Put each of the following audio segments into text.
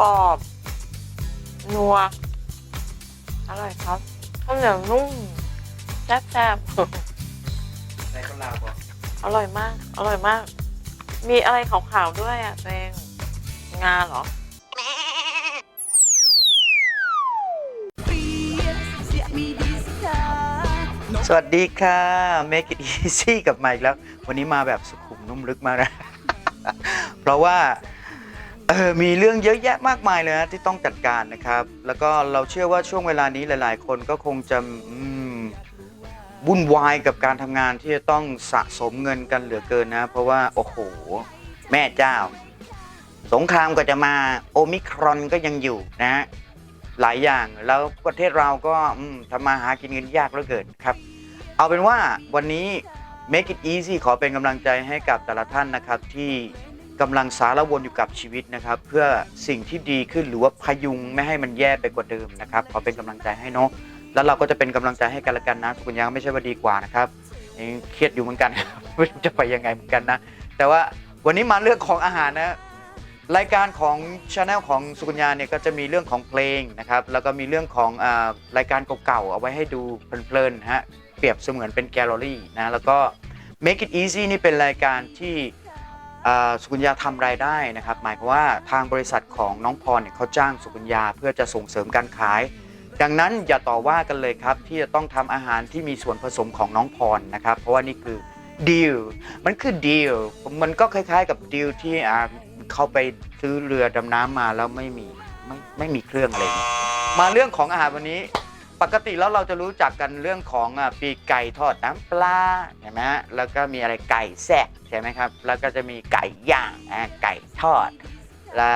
กรอบ นัว อร่อยครับข้าวเหนียวนุ่มแซ่บในข้าวลาวบอกๆ อร่อยมาก อร่อยมาก มีอะไรขาวๆด้วยอะตัวเองงาเหรอ สวัสดีค่ะ Make it easy กับไมค์แล้ว วันนี้มาแบบสุขุมนุ่มลึกมากนะ เพราะว่า เออมีเรื่องเยอะแยะมากมายเลยนะที่ต้องจัดการนะครับ แล้วก็เราเชื่อว่าช่วงเวลานี้หลาย ๆ คนก็คงจะวุ่นวายกับการทำงานที่จะต้องสะสมเงินกันเหลือเกินนะ เพราะว่าโอ้โห แม่เจ้า สงครามก็จะมาโอมิครอนก็ยังอยู่นะหลายอย่างแล้วประเทศเราก็ทำมาหากินเงินยากเหลือเกินครับ เอาเป็นว่าวันนี้ make it easy ขอเป็นกำลังใจให้กับแต่ละท่านนะครับที่ กำลังสารวนอยู่กับชีวิตนะครับ เพื่อสิ่งที่ดีขึ้นหรือว่าพยุงไม่ให้มันแย่ไปกว่าเดิมนะครับขอเป็นกำลังใจให้เนาะแล้วเราก็จะเป็นกำลังใจให้กันและกันนะคุณยังไม่ใช่ว่าดีกว่านะครับยังเครียดอยู่เหมือนกัน ไม่รู้จะไปยังไงเหมือนกันนะ แต่ว่าวันนี้มาเรื่องของอาหารนะรายการของช anel ของสุกัญญาเนี่ยก็จะมีเรื่องของเพลงนะครับแล้วก็มีเรื่องของอารายการเก่าๆเอาไว้ให้ดูเพลินๆฮะเปรียบเสมือนเป็นแกลเลอรี่นะแล้วก็ Make it easy นี่เป็นรายการที่ สุกัญญาทำรายได้นะครับ หมายความว่าทางบริษัทของน้องพรเนี่ยเขาจ้างสุกัญญาเพื่อจะส่งเสริมการขาย ดังนั้นอย่าต่อว่ากันเลยครับ ที่จะต้องทำอาหารที่มีส่วนผสมของน้องพรนะครับ เพราะว่านี่คือดีลมันคือดีลมันก็คล้าย ๆ กับดีลที่เขาไปซื้อเรือดำน้ำมาแล้วไม่มีไม่ไม่มีเครื่องอะไร มาเรื่องของอาหารวันนี้ ปกติแล้วเราจะรู้จักกันเรื่องของปีกไก่ทอดน้ำปลาใช่ไหมฮะแล้วก็มีอะไรไก่แซ่บใช่ไหมครับแล้วก็จะมีไก่ย่างไก่ทอดและ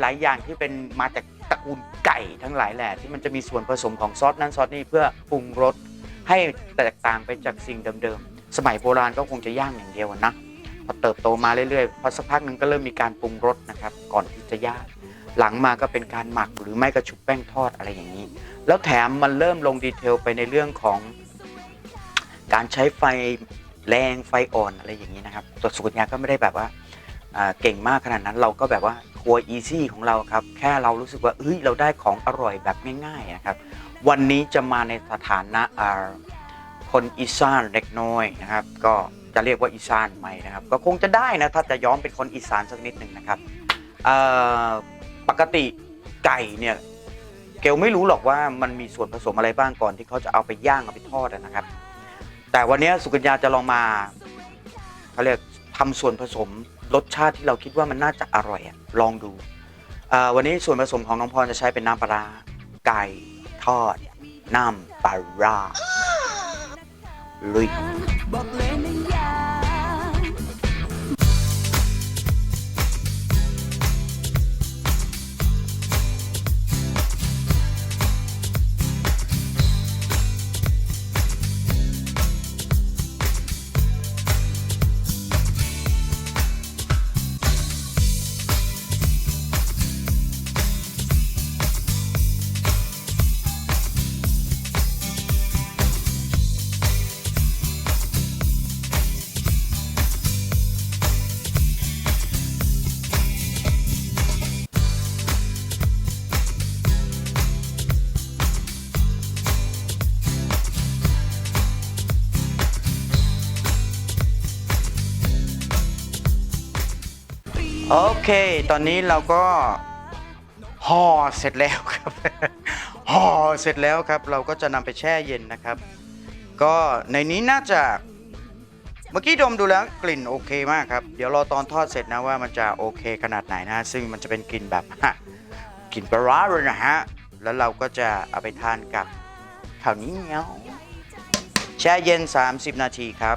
หลาย ๆ อย่างที่เป็นมาจากตระกูลไก่ทั้งหลายแหละที่มันจะมีส่วนผสมของซอสนั้นซอสนี้เพื่อปรุงรสให้แตกต่างไปจากสิ่งเดิมๆสมัยโบราณก็คงจะย่างอย่างเดียวนะพอเติบโตมาเรื่อยๆพอสักพักหนึ่งก็เริ่มมีการปรุงรสนะครับก่อนที่จะย่างหลังมาก็เป็นการหมักหรือไม่ก็ชุบแป้งทอดอะไรอย่างนี้แล้วแถมมันเริ่มลงดีเทลไปในเรื่องของการใช้ไฟแรงไฟอ่อนอะไรอย่างนี้นะครับ ตัวสุกัญญาก็ไม่ได้แบบว่าเก่งมากขนาดนั้นเราก็แบบว่าครัวอีซี่ของเราครับ แค่เรารู้สึกว่าเฮ้ยเราได้ของอร่อยแบบง่ายๆนะครับ วันนี้จะมาในสถานะคนอีสานเล็กน้อยนะครับ ก็จะเรียกว่าอีสานไหมนะครับ ก็คงจะได้นะถ้าจะย้อมเป็นคนอีสานสักนิดหนึ่งนะครับปกติไก่เนี่ย เกลไม่รู้หรอกว่ามันมีส่วนผสมอะไรบ้างก่อนที่เขาจะเอาไปย่างเอาไปทอดนะครับ แต่วันนี้สุกัญญาจะลองมาเขาเรียกทำส่วนผสมรสชาติที่เราคิดว่ามันน่าจะอร่อยอะลองดูวันนี้ส่วนผสมของน้องพรจะใช้เป็นน้ำปลาไก่ทอด น้ำปลาลุย เลยนะยาโอเค ตอนนี้เราก็ห่อเสร็จแล้วครับห่อเสร็จแล้วครับ เราก็จะนำไปแช่เย็นนะครับ ก็ในนี้น่าจะเมื่อกี้ดมดูแล้วกลิ่นโอเคมากครับ เดี๋ยวรอตอนทอดเสร็จนะว่ามันจะโอเคขนาดไหนนะ ซึ่งมันจะเป็นกลิ่นแบบกลิ่นปลาร้าเลยนะฮะ แล้วเราก็จะเอาไปทานกับข้าวเหนียวแช่เย็น 30 นาทีครับ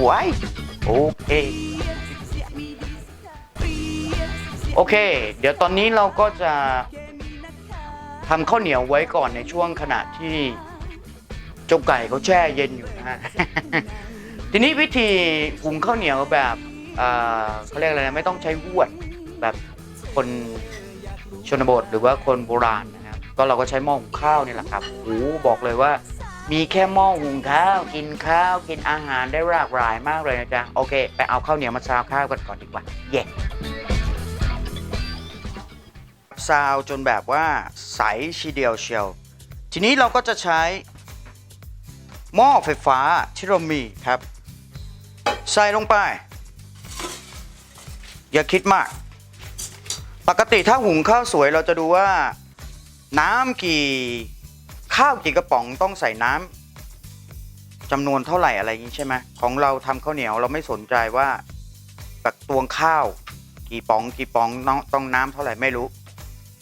ไว้โอเค โอเค เดี๋ยวตอนนี้เราก็จะทำข้าวเหนียวไว้ก่อนในช่วงขณะที่เจ้าไก่เขาแช่เย็นอยู่นะฮะ ทีนี้วิธีหุงข้าวเหนียวแบบเอ่อเขาเรียกอะไรนะไม่ต้องใช้หวดแบบคนชนบทหรือว่าคนโบราณนะครับก็เราก็ใช้หม้อหุงข้าวนี่แหละครับโอ้บอกเลยว่า มีแค่หม้อหุงข้าวกินข้าวกินอาหารได้หลากหลายมากเลยนะจ๊ะ โอเค ไปเอาข้าวเหนียวมาซาวข้าวกันก่อนดีกว่า เย่ซาวจนแบบว่าใสชีเดียวเชียว ทีนี้เราก็จะใช้ หม้อไฟฟ้าที่เรามีครับ ใส่ลงไป อย่าคิดมาก ปกติถ้าหุงข้าวสวยเราจะดูว่า น้ำกี่ ข้าวกี่กระป๋องต้องใส่น้ำจำนวนเท่าไหร่อะไรอย่างนี้ใช่ไหมของเราทำข้าวเหนียวเราไม่สนใจว่าแบบตวงข้าว กี่ป๋อง กี่ป๋องน้องต้องน้ำเท่าไหร่ไม่รู้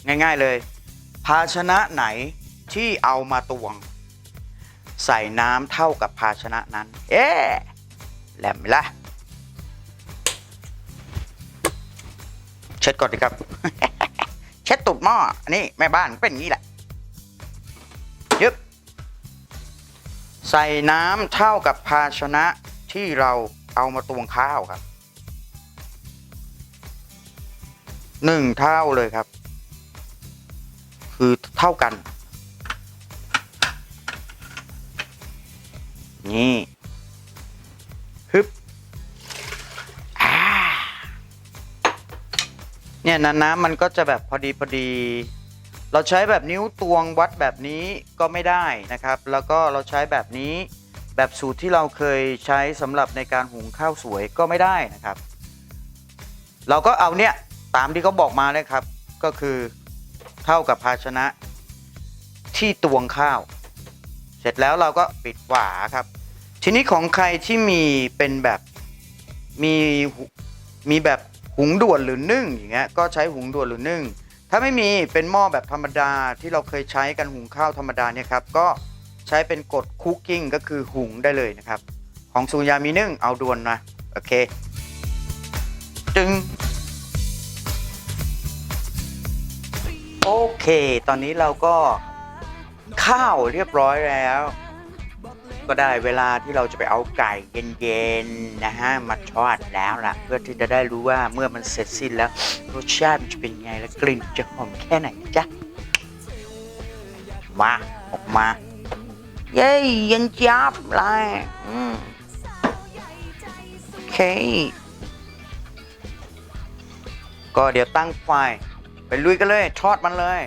ง่าย ๆเลย ภาชนะไหนที่เอามาตวง ใส่น้ำเท่ากับภาชนะนั้น เอ๊ะแหลมละเช็ดก่อนดีครับ เช็ดตุดหม้อนนี้แม่บ้านเป็นอย่างนี้แหละ ใส่น้ำเท่ากับภาชนะที่เราเอามาตวงข้าวครับหนึ่งเท่าเลยครับ คือเท่ากัน นี่ฮึบเนี่ยน้ำมันก็จะแบบพอดีพอดี เราใช้แบบนิ้วตวงวัดแบบนี้ก็ไม่ได้นะครับ แล้วก็เราใช้แบบนี้แบบสูตรที่เราเคยใช้สำหรับในการหุงข้าวสวยก็ไม่ได้นะครับ เราก็เอาเนี่ยตามที่เขาบอกมาเลยครับ ก็คือเท่ากับภาชนะที่ตวงข้าว เสร็จแล้วเราก็ปิดฝาครับ ทีนี้ของใครที่มีเป็นแบบมีมีแบบหุงด่วนหรือนึ่งอย่างเงี้ยก็ใช้หุงด่วนหรือนึ่ง ถ้าไม่มีเป็นหม้อแบบธรรมดาที่เราเคยใช้กันหุงข้าวธรรมดาเนี่ยครับก็ใช้เป็นกดคุกกิ้งก็คือหุงได้เลยนะครับ ของสุริยามีนึ่งเอาดวนนะโอเคจึงโอเค ตอนนี้เราก็ข้าวเรียบร้อยแล้ว ก็ได้เวลาที่เราจะไปเอาไก่เย็นๆนะฮะมาทอดแล้วล่ะ เพื่อที่จะได้รู้ว่าเมื่อมันเสร็จสิ้นแล้ว รสชาติมันจะเป็นไงและกลิ่นจะหอมแค่ไหนจ๊ะมาออกมาเย้เย็นจับเลยอืมโอเค ก็เดี๋ยวตั้งไฟไปลุยกันเลย ทอดมันเลย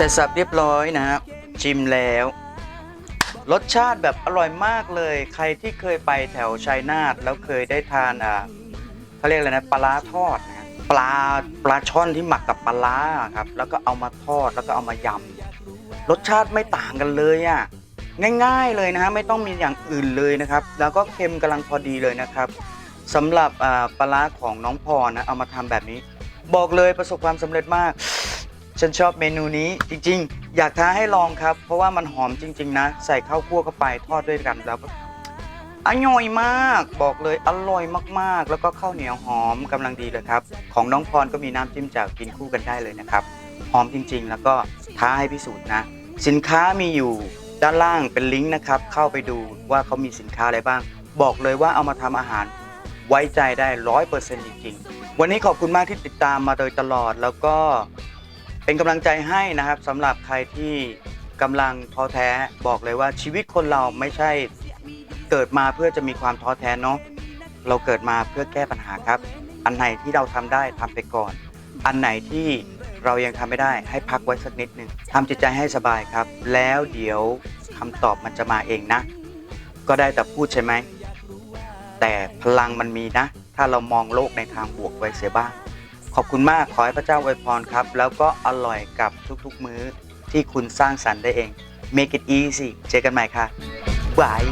เสร็จสับเรียบร้อยนะครับชิมแล้ว รสชาติแบบอร่อยมากเลย ใครที่เคยไปแถวชัยนาทแล้วเคยได้ทานอ่าเขาเรียกอะไรนะปลาทอดนะปลาปลาช่อนที่หมักกับปลาครับ แล้วก็เอามาทอดแล้วก็เอามายำรสชาติไม่ต่างกันเลยอะง่าย ๆเลยนะฮะไม่ต้องมีอย่างอื่นเลยนะครับ แล้วก็เค็มกำลังพอดีเลยนะครับสำหรับอ่าปลาร้าของน้องพรนะเอามาทำแบบนี้ บอกเลยประสบความสำเร็จมาก ฉันชอบเมนูนี้จริงๆ อยากท้าให้ลองครับ เพราะว่ามันหอมจริง ๆ นะ ใส่ข้าวคั่วเข้าไปทอดด้วยกันแล้วก็อร่อยมากบอกเลยอร่อยมากๆ แล้วก็ข้าวเหนียวหอมกำลังดีเลยครับ ของน้องพรก็มีน้ำจิ้มแจ่วกินคู่กันได้เลยนะครับ หอมจริงๆ แล้วก็ท้าให้พิสูจน์นะ สินค้ามีอยู่ด้านล่างเป็นลิงก์นะครับ เข้าไปดูว่าเขามีสินค้าอะไรบ้าง บอกเลยว่าเอามาทำอาหารไว้ใจได้ร้อยเปอร์เซ็นต์จริงๆ วันนี้ขอบคุณมากที่ติดตามมาโดยตลอดแล้วก็ เป็นกำลังใจให้นะครับสำหรับใครที่กำลังท้อแท้บอกเลยว่าชีวิตคนเราไม่ใช่เกิดมาเพื่อจะมีความท้อแท้เนาะเราเกิดมาเพื่อแก้ปัญหาครับ อันไหนที่เราทำได้ทำไปก่อน อันไหนที่เรายังทำไม่ได้ให้พักไว้สักนิดหนึ่งทำจิตใจให้สบายครับ แล้วเดี๋ยวคำตอบมันจะมาเองนะ ก็ได้แต่พูดใช่ไหมแต่พลังมันมีนะ ถ้าเรามองโลกในทางบวกไว้เสียบ้าง ขอบคุณมากขอให้พระเจ้าอวยพรครับ แล้วก็อร่อยกับทุกๆมื้อที่คุณสร้างสรรค์ได้เอง Make it easy เจอกันใหม่ค่ะบาย